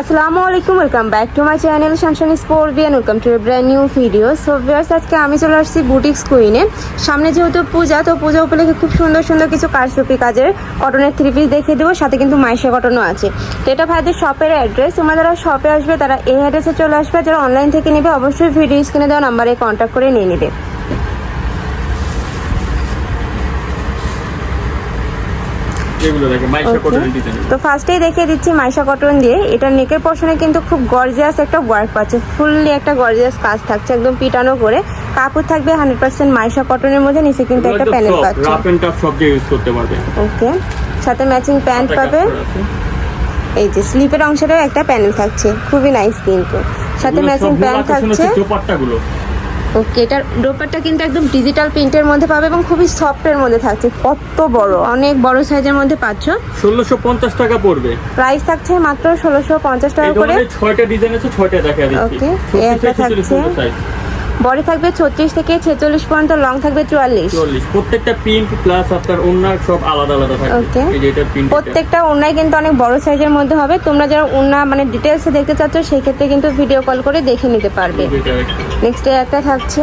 আসসালামু আলাইকুম welcome back to my channel শানশান sport Beant welcome to brand new video so viewers আজকে আমি চলে আসছি বুটিক্স কুইনে। সামনে যেহেতু পূজা, তো পূজা উপলক্ষে খুব সুন্দর সুন্দর কিছু কারচুপি কাজের কটনের থ্রি পিস দেখিয়ে দেবো। সাথে কিন্তু মাইশা কটনও আছে। তো এটা ভাইদের শপের অ্যাড্রেস তোমরা যারা শপে আসবে, তারা এই অ্যাড্রেসে চলে আসবে। যারা অনলাইন থেকে নেবে, অবশ্যই ভিডিও স্ক্রিনে দেওয়া নাম্বারে কন্ট্যাক্ট করে নিয়ে নেবে এগুলো দেখে মাইশা Okay. কটনের ডিজাইন তো ফার্স্টেই দেখিয়ে দিচ্ছি মাইশা কটন দিয়ে। এটা নেকের পশনে কিন্তু খুব গর্জিয়াস একটা ওয়ার্ক পাচ্ছে। ফুললি একটা গর্জিয়াস কাজ থাকছে একদম পিটানো করে। কাপড় থাকবে হান্ড্রেড পার্সেন্ট মাইশা কটনের মধ্যে নিচে কিন্তু একটা প্যানেল পাচ্ছে। রাফ এন্ড টাফ সব ইউজ করতে পারবে। ওকে সাথে ম্যাচিং প্যান্ট পাবে। এই যে স্লিপের অংশেরও একটা প্যানেল থাকছে। খুবই নাইস কিন্তু। সাথে ম্যাচিং প্যান্ট থাকছে। দোপাট্টাগুলো। ওকে এটার ডোপারটা কিন্তু একদম ডিজিটাল প্রিন্টের মধ্যে পাবে এবং খুবই সফটের মধ্যে থাকছে কত বড় অনেক বড় সাইজের মধ্যে পাচ্ছ। ষোলোশো পঞ্চাশ টাকা পড়বে। প্রাইস থাকছে মাত্র ষোলোশো পঞ্চাশ টাকা করে। ছয়টা ডিজাইন আছে ছয়টা দেখা এই একটা থাকছে। বডি থাকবে ছত্রিশ থেকে ছেচল্লিশ পর্যন্ত লং থাকবে চুয়াল্লিশ। প্রত্যেকটা প্রিন্ট প্লাস আপনার ওনার সব আলাদা আলাদা থাকবে। Okay. এই যে এটা প্রিন্ট প্রত্যেকটা ওনাই কিন্তু অনেক বড় সাইজের মধ্যে হবে। তোমরা যারা ওনা মানে ডিটেলসে দেখতে চাচ্ছ সেই ক্ষেত্রে কিন্তু ভিডিও কল করে দেখে নিতে পারবে। নেক্সট একটা থাকছে।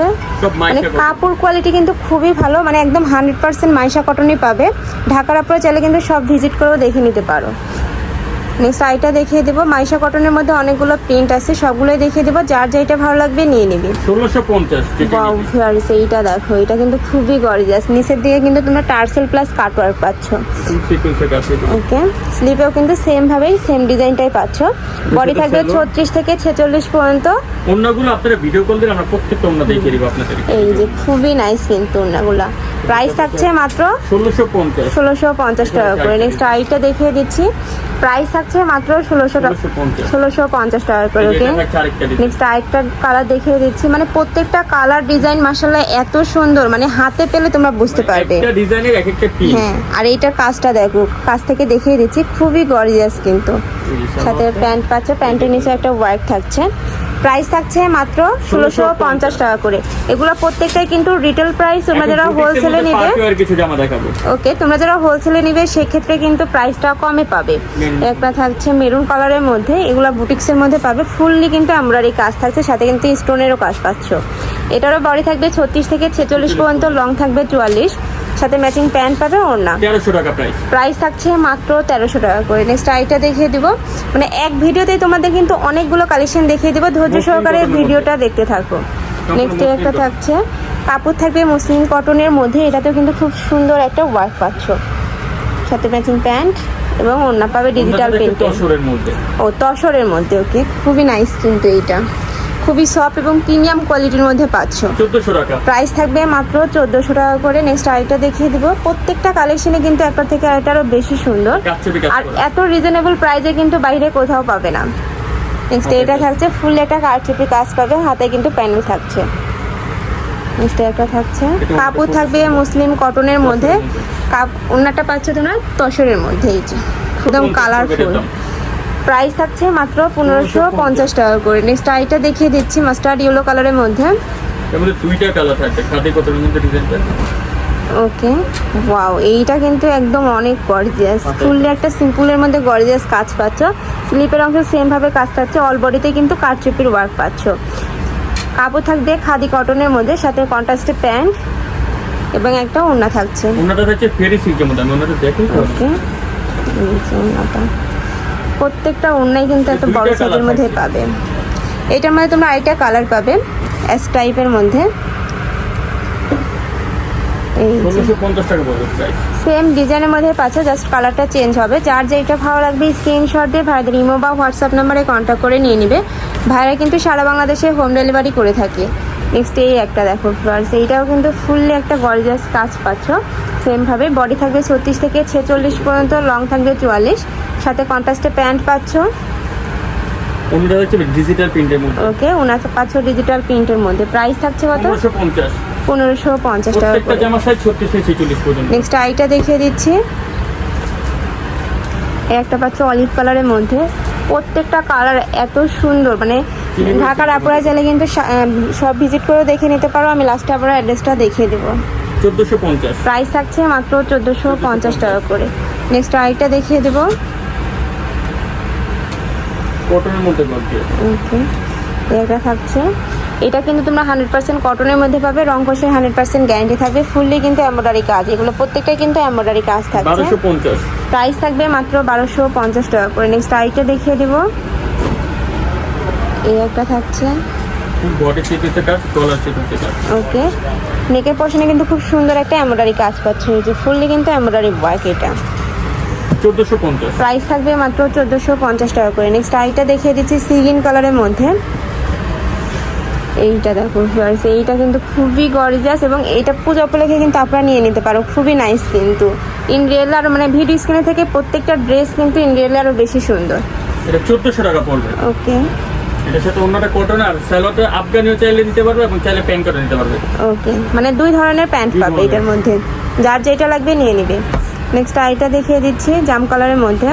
মানে কাপড় কোয়ালিটি কিন্তু খুবই ভালো মানে একদম হান্ড্রেড পার্সেন্ট মাইশা কটনই পাবে। ঢাকার আপনারা চাইলে কিন্তু সব ভিজিট করেও দেখে নিতে পারো। নেক্সট আইটা দেখিয়ে দেবো। মাইশা কটনের মধ্যে অনেকগুলো প্রিন্ট আছে সবগুলোই দেখিয়ে দেবো। যার যেটা ভালো লাগবে নিয়ে নিবি। ষোলোশো পঞ্চাশ এইটা দেখো এটা কিন্তু খুবই গর্জিয়াস নিচের দিকে কিন্তু তোমরা টার্সেল প্লাস কাটওয়ার্ক পাচ্ছ। ওকে স্লিপেও কিন্তু সেম ভাবেই সেম ডিজাইনটাই পাচ্ছ। বডি থাকবে ছত্রিশ থেকে ছেচল্লিশ পর্যন্ত। অন্যগুলো আপনারা ভিডিও কল দিলে আমরা প্রত্যেকটা অন্য দেখিয়ে দিব আপনাদের। এই যে খুবই নাইস কিন্তু ওনাগুলা প্রাইস থাকছে মাত্র ষোলোশো পঞ্চাশ। ষোলোশো পঞ্চাশ টাকা করে। নেক্সট আইটা দেখিয়ে দিচ্ছি। প্রাইস আছে মাত্র ষোলোশো টাকা। ষোলোশো পঞ্চাশ। টাকা করে ওকে নেক্সট আরেকটা কালার দেখিয়ে দিচ্ছি। মানে প্রত্যেকটা কালার ডিজাইন মাসাল্লাহ এত সুন্দর। মানে হাতে পেলে তোমরা বুঝতে পারবে। একটা পিন হ্যাঁ আর এইটার কাজটা দেখো কাজ থেকে দেখিয়ে দিচ্ছি। খুবই গর্জিয়াস কিন্তু। সাথে প্যান্ট পাচ্ছে প্যান্টের নিচে একটা ওয়ার্ক থাকছে। প্রাইস থাকছে মাত্র ষোলোশো পঞ্চাশ টাকা করে। এগুলো প্রত্যেকটাই কিন্তু রিটেল প্রাইস তোমরা যারা হোলসেলে নিবে ওকে তোমরা যারা হোলসেলে নিবে সেক্ষেত্রে কিন্তু প্রাইসটা কমে পাবে। একটা থাকছে মেরুন কালারের মধ্যে এগুলো বুটিক্সের মধ্যে পাবে। ফুললি কিন্তু এমব্রয়ডারি কাজ থাকছে সাথে কিন্তু স্টোনেরও কাজ পাচ্ছ। এটারও বডি থাকবে ছত্রিশ থেকে ছেচল্লিশ পর্যন্ত লং থাকবে চুয়াল্লিশ। সাথে ম্যাচিং প্যান্ট পাবে ওড়না তেরোশো টাকা প্রাইস প্রাইস থাকছে মাত্র তেরোশো টাকা করে। নেক্সট আইটা দেখিয়ে দিব। মানে এক ভিডিওতেই তোমাদের কিন্তু অনেকগুলো কালেকশন দেখিয়ে দিব। ধৈর্য সহকারে ভিডিওটা দেখতে থাকো। নেক্সট একটা থাকছে। কাপড় থাকবে মুসলিম কটনের মধ্যে। এটাতেও কিন্তু খুব সুন্দর একটা ওয়ার্ক পাচ্ছ। সাথে ম্যাচিং প্যান্ট এবং ওড়না পাবে ডিজিটাল প্রিন্টে ও তসরের মধ্যে ওকে খুবই নাইস কিন্তু এইটা। খুবই সফট এবং প্রিমিয়াম কোয়ালিটির মধ্যে পাচ্ছ। চোদ্দশো টাকা। প্রাইস থাকবে মাত্র চোদ্দোশো টাকা করে। নেক্সট আরেকটা দেখিয়ে দিব। প্রত্যেকটা কালেকশনে কিন্তু একটা থেকে আরেকটারও বেশি সুন্দর। আর এত রিজনেবল প্রাইসে কিন্তু বাইরে কোথাও পাবে না। নেক্সট এটা থাকছে ফুল একটা কারচুপি কাজ পাবে। হাতে কিন্তু প্যানেল থাকছে। নেক্সট একটা থাকছে। কাপড় থাকবে মুসলিম কটনের মধ্যে। কাপ ওনাটা পাচ্ছ তোমরা তসরের মধ্যে এই যে। একদম কালারফুল। প্রাইস থাকছে মাত্র পনেরোশো পঞ্চাশ টাকা করে। নেক্সট আইটা দেখিয়ে দিচ্ছি মাস্টার্ড ইয়েলো কালারের মধ্যে। দুইটা কালার থাকবে খাদি কটনের মধ্যে ডিজাইনটা। ওকে ওয়াও এইটা কিন্তু একদম অনেক গর্জিয়াস Okay. ফুললি একটা সিম্পলের মধ্যে গর্জিয়াস কাজ পাচ্ছ। স্লিপের অংশে সেমভাবে কাজ থাকছে অল বডিতে কিন্তু কারচুপির ওয়ার্ক পাচ্ছ। কাপড় থাকবে খাদি কটনের মধ্যে সাথে কন্ট্রাস্টে প্যান্ট এবং একটা ওড়না থাকছে। ওনাটা থাকছে ফেরি সিল্কের মধ্যে আমি ওনাটা দেখি তো। ওকে ওড়নাটা। প্রত্যেকটা অন্যায় কিন্তু একটা বড় সাইজের মধ্যে পাবে এটার মধ্যে তোমরা আরেকটা কালার পাবে এস টাইপের মধ্যে। সেম ডিজাইনের মধ্যে পাচ্ছ জাস্ট কালারটা চেঞ্জ হবে। যার যেটা ভালো লাগবে স্ক্রিনশট দিয়ে ভাইদের ইমো বা হোয়াটসঅ্যাপ নাম্বারে কন্ট্যাক্ট করে নিয়ে নিবে। ভাইরা কিন্তু সারা বাংলাদেশে হোম ডেলিভারি করে থাকে। নেক্সট এই একটা দেখো ফ্লার্স এইটাও কিন্তু ফুললি একটা গর্জিয়াস কাজ পাচ্ছ। সেমভাবে বডি থাকবে ছত্রিশ থেকে ছেচল্লিশ পর্যন্ত লং থাকবে চুয়াল্লিশ। সাথে কন্ট্রাস্টে প্যান্ট পাচ্ছ? ওনাটা হচ্ছে ডিজিটাল প্রিন্টের মধ্যে। ওকে ওনার পাচ্ছ ডিজিটাল প্রিন্টের মধ্যে। প্রাইস থাকছে কত? পনেরোশো পঞ্চাশ। পনেরোশো পঞ্চাশ টাকা প্রত্যেকটা জামা সাইজ ছত্রিশ থেকে ছেচল্লিশ পর্যন্ত। নেক্সট আইটা দেখিয়ে দিচ্ছি। একটা পাচ্ছ অলিভ কালারের মধ্যে। প্রত্যেকটা কালার এত সুন্দর মানে ঢাকার আপুরা চাইলে কিন্তু সব ভিজিট করে দেখে নিতে পারো। আমি লাস্টে আবার অ্যাড্রেসটা দেখিয়ে দেবো। চোদ্দশো পঞ্চাশ। প্রাইস থাকছে মাত্র চোদ্দোশো পঞ্চাশ টাকা করে। নেক্সট আরেকটা দেখিয়ে দেবো। কটনের মধ্যে গর্জিয়াস ওকে এটা থাকছে। এটা কিন্তু তোমরা হান্ড্রেড পার্সেন্ট কটনের মধ্যে পাবে রং কষের হান্ড্রেড পার্সেন্ট গ্যারান্টি থাকবে ফুললি কিন্তু এম্ব্রয়ডারি কাজ। এগুলো প্রত্যেকটাই কিন্তু এম্ব্রয়ডারি কাজ পঞ্চাশ। প্রাইস থাকবে মাত্র বারোশো পঞ্চাশ টাকা করে। নেক্সট আইটা দেখিয়ে দিব। এই একটা থাকছে। ওকে নেকের পোর্শনে কিন্তু খুব সুন্দর একটা এমব্রয়ডারি কাজ পাচ্ছে। যে ফুললি কিন্তু এমব্রয়ডারি ওয়ার্ক এটা। চোদ্দোশো পঞ্চাশ। প্রাইস থাকবে মাত্র চোদ্দোশো পঞ্চাশ টাকা করে। নেক্সট আইটা দেখিয়ে দিচ্ছি সিগিন কালারের মধ্যে। এইটা দেখো ভিউয়ার্স এইটা কিন্তু খুবই গর্জিয়াস এবং এইটা পূজা উপলক্ষে কিন্তু আপনারা নিয়ে নিতে পারো। খুবই নাইস কিন্তু। ইন রিয়েল আরও মানে ভিডিও স্ক্রিনে থেকে প্রত্যেকটা ড্রেস কিন্তু ইন রিয়েল আরও বেশি সুন্দর। এটা চোদ্দোশো টাকা পড়বে। ওকে এটার সাথে অন্যটা কটন আর স্যালোতে আফগানিও চাইলে নিতে পারবে এবং চাইলে প্যান্ট করে নিতে পারবে। ওকে মানে দুই ধরনের প্যান্ট পাবে এটার মধ্যে। যার যেটা লাগবে নিয়ে নিবে। নেক্সট আইটা দেখিয়ে দিচ্ছি জাম কালারের মধ্যে।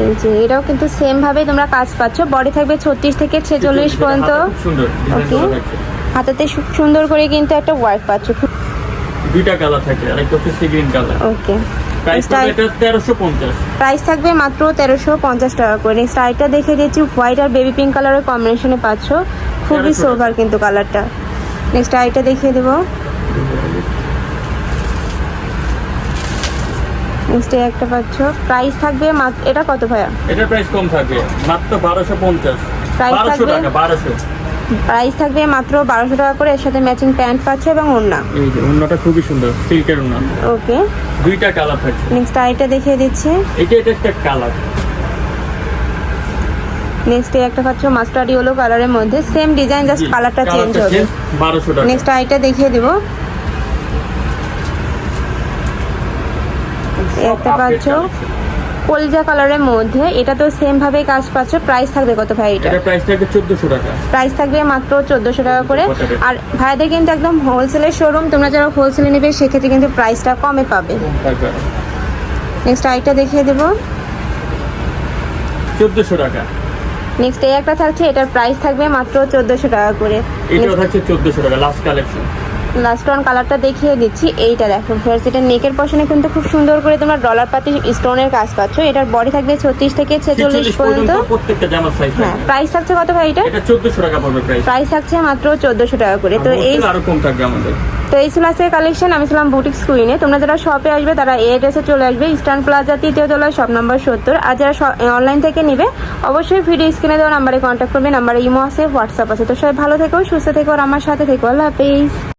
এই যে এটাও কিন্তু সেম ভাবে তোমরা কাজ পাচ্ছ। বডি থাকবে ছত্রিশ থেকে ছেচল্লিশ পর্যন্ত। ওকে থাকছে সুন্দর করে কিন্তু একটা ওয়ার্ক পাচ্ছ। দুইটা কালার থাকে আর একটা হচ্ছে sea green colour okay price থাকবে মাত্র তেরোশো পঞ্চাশ টাকা করে। নেক্সট আইটা দেখে দিচ্ছি হোয়াইট আর বেবি পিঙ্ক কালারের কম্বিনেশনে পাচ্ছ। খুবই সোভার কিন্তু কালারটা নেক্সট আইটা দেখিয়ে দেবো। নেক্সট একটা পাচ্ছ। প্রাইস থাকবে মাত্র এটা কত ভাইয়া? এটার প্রাইস কম থাকবে। মাত্র বারোশো পঞ্চাশ। Price বারোশো থাকবে? টাকা বারোশো। প্রাইস থাকবে মাত্র বারোশো টাকা করে এর সাথে ম্যাচিং প্যান্ট পাচ্ছে এবং ওড়না। এই যে অন্যটা খুবই সুন্দর সিল্কের অন্য ওকে দুইটা কালার থাকছে। নেক্সট আইটা দেখিয়ে দিচ্ছি। এটা এটা একটা কালার নেক্সট একটা পাচ্ছ মাস্টার্ড ইয়েলো কালারের মধ্যে। সেম ডিজাইন জাস্ট কালারটা চেঞ্জ হবে। বারোশো টাকা। নেক্সট আইটা দেখিয়ে দেবো। একটা পাচ্ছ? কলজা কালারের মধ্যে। এটা তো সেম ভাবে কাজ পাচ্ছ। প্রাইস থাকবে কত ভাই এটা? এটা প্রাইস থাকবে চোদ্দোশো টাকা। প্রাইস থাকবে মাত্র চোদ্দোশো টাকা করে। আর ভাইদের কিন্তু একদম হোলসেলের শোরুম তোমরা যারা হোলসেলে নেবে সেক্ষেত্রে কিন্তু প্রাইসটা কমে পাবে। নেক্সট আইটা দেখিয়ে দেবো। চোদ্দোশো টাকা। নেক্সট এই একটা থাকছে। এটার প্রাইস থাকবে মাত্র চোদ্দোশো টাকা করে। এটাও থাকছে চোদ্দোশো টাকা লাস্ট কালেকশন লাস্ট কালারটা দেখিয়ে দিচ্ছি। এইটা দেখো ফার্স্ট এটা নেকের পশনে কিন্তু খুব সুন্দর করে তোমরা ডলার পাতি স্টোনের কাজ পাচ্ছ। এটার বডি থাকবে ছত্রিশ থেকে ছেচল্লিশ পর্যন্ত। হ্যাঁ প্রাইস থাকছে কত ভাই এটা? এটা চোদ্দোশো টাকা পড়বে প্রাইস প্রাইস থাকছে মাত্র চোদ্দোশো টাকা করে। তো এই আরও কম থাকবে আমাদের। তো এই ছিল আজকের কালেকশন আমি ছিলাম বুটিক স্কুইনে তোমরা যারা শপে আসবে তারা এই অ্যাড্রেসে চলে আসবে। ইস্টার্ন প্লাজা তৃতীয় তলায় শপ নম্বর সত্তর। আর যারা অনলাইন থেকে নেবে অবশ্যই ভিডিও স্ক্রিনে দেওয়া নাম্বারে কন্ট্যাক্ট করবে। নাম্বারে ইমো আছে হোয়াটসঅ্যাপ আছে। তো সবাই ভালো থেকো সুস্থ থেকো আর আমার সাথে থেকো। আল্লাহ হাফিজ।